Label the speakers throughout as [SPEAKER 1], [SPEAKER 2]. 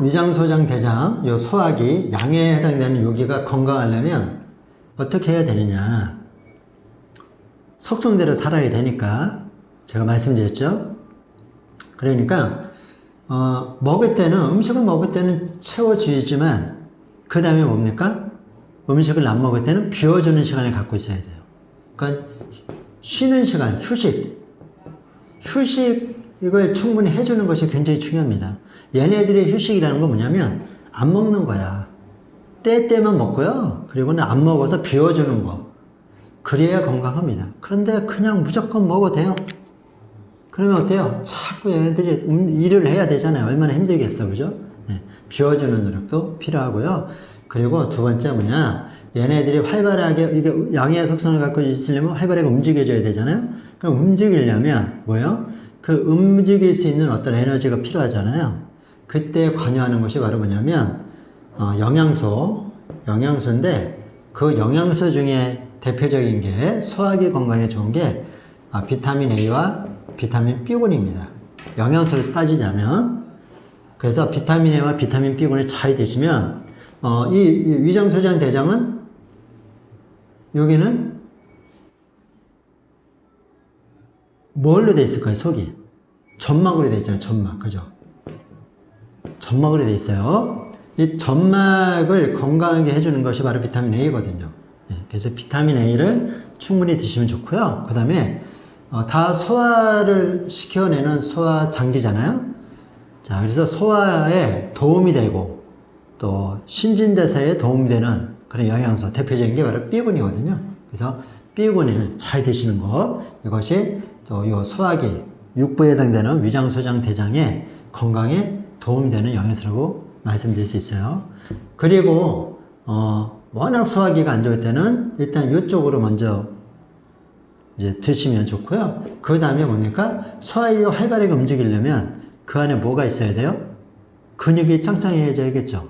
[SPEAKER 1] 위장 소장 대장, 요 소화기, 양에 해당되는 요기가 건강하려면 어떻게 해야 되느냐. 속성대로 살아야 되니까 제가 말씀드렸죠. 그러니까 어, 먹을 때는 음식을 먹을 때는 채워주지만 그 다음에 뭡니까? 음식을 안 먹을 때는 비워주는 시간을 갖고 있어야 돼요. 그러니까 쉬는 시간, 휴식, 휴식 이걸 충분히 해주는 것이 굉장히 중요합니다. 얘네들의 휴식이라는 건 뭐냐면 안 먹는 거야. 때때만 먹고요. 그리고는 안 먹어서 비워주는 거. 그래야 건강합니다. 그런데 그냥 무조건 먹어도 돼요. 그러면 어때요? 자꾸 얘네들이 음, 일을 해야 되잖아요. 얼마나 힘들겠어, 그죠? 네, 비워주는 노력도 필요하고요. 그리고 두 번째 뭐냐? 얘네들이 활발하게, 이게 양의 속성을 갖고 있으려면 활발하게 움직여줘야 되잖아요? 그럼 움직이려면 뭐예요? 그 움직일 수 있는 어떤 에너지가 필요하잖아요. 그때 관여하는 것이 바로 뭐냐면, 어, 영양소, 영양소인데 그 영양소 중에 대표적인 게 소화기 건강에 좋은 게 아, 비타민 A와 비타민 B군입니다. 영양소를 따지자면 그래서 비타민 A와 비타민 B군을 잘 드시면 어, 이, 이 위장 소장 대장은 여기는 뭘로 돼 있을까요? 속이 점막으로 돼 있잖아요. 점막 그죠? 점막으로 돼 있어요. 이 점막을 건강하게 해주는 것이 바로 비타민 A거든요. 네, 그래서 비타민 A를 충분히 드시면 좋고요. 그 다음에 어, 다 소화를 시켜내는 소화 장기잖아요. 자, 그래서 소화에 도움이 되고 또 신진대사에 도움이 되는 그런 영양소 대표적인 게 바로 B군이거든요. 그래서 B군을 잘 드시는 것 이것이 또요 소화기 육부에 해당되는 위장 소장 대장의 건강에 도움이 되는 영양소라고 말씀드릴 수 있어요. 그리고 어, 워낙 소화기가 안 좋을 때는 일단 이쪽으로 먼저 이제 드시면 좋고요. 그 다음에 뭡니까? 소화기가 활발하게 움직이려면 그 안에 뭐가 있어야 돼요? 근육이 짱짱해져야겠죠.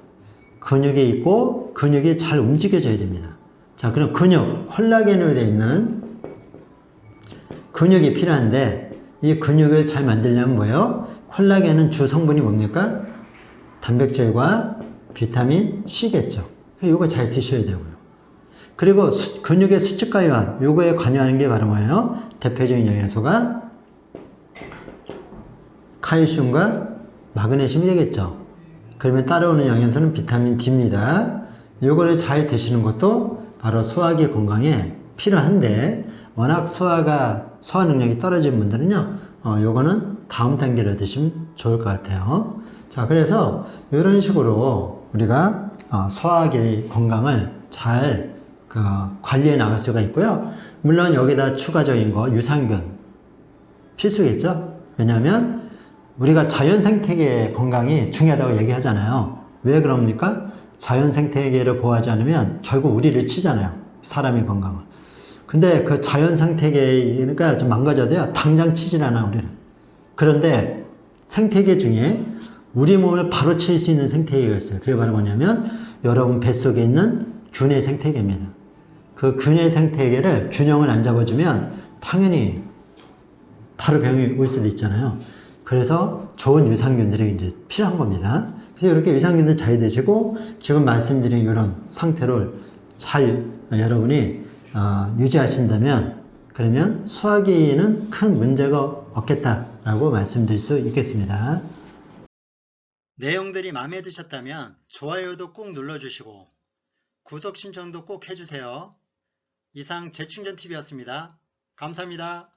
[SPEAKER 1] 근육이 있고 근육이 잘 움직여져야 됩니다. 자, 그럼 근육, 콜라겐으로 되어 있는 근육이 필요한데 이 근육을 잘 만들려면 뭐예요? 콜라겐은 주 성분이 뭡니까? 단백질과 비타민 C겠죠. 이거 잘 드셔야 되고요. 그리고 수- 근육의 수축과 이완, 요거에 관여하는 게 바로 뭐예요? 대표적인 영양소가 칼슘과 마그네슘이 되겠죠. 그러면 따라오는 영양소는 비타민 D입니다. 요거를 잘 드시는 것도 바로 소화기 건강에 필요한데 워낙 소화가 소화 능력이 떨어진 분들은요, 어, 요거는 다음 단계로 드시면 좋을 것 같아요. 자, 그래서 이런 식으로 우리가 어, 소화기 건강을 잘 그, 관리해 나갈 수가 있고요. 물론 여기다 추가적인 거 유산균 필수겠죠. 왜냐하면 우리가 자연 생태계 건강이 중요하다고 얘기하잖아요. 왜 그럽니까? 자연 생태계를 보호하지 않으면 결국 우리를 치잖아요. 사람의 건강을. 근데 그 자연 생태계가 좀 망가져도요. 당장 치질 않아 우리는. 그런데 생태계 중에 우리 몸을 바로 칠 수 있는 생태계가 있어요. 그게 바로 뭐냐면 여러분 뱃속에 있는 균의 생태계입니다. 그 균의 생태계를 균형을 안 잡아주면 당연히 바로 병이 올 수도 있잖아요. 그래서 좋은 유산균들이 이제 필요한 겁니다. 그래서 이렇게 유산균들 잘 드시고 지금 말씀드린 이런 상태를 잘 여러분이 어, 유지하신다면 그러면 소화기는 큰 문제가 없겠다라고 말씀드릴 수 있겠습니다. 내용들이 마음에 드셨다면 좋아요도 꼭 눌러주시고 구독 신청도 꼭 해주세요. 이상 재충전TV였습니다. 감사합니다.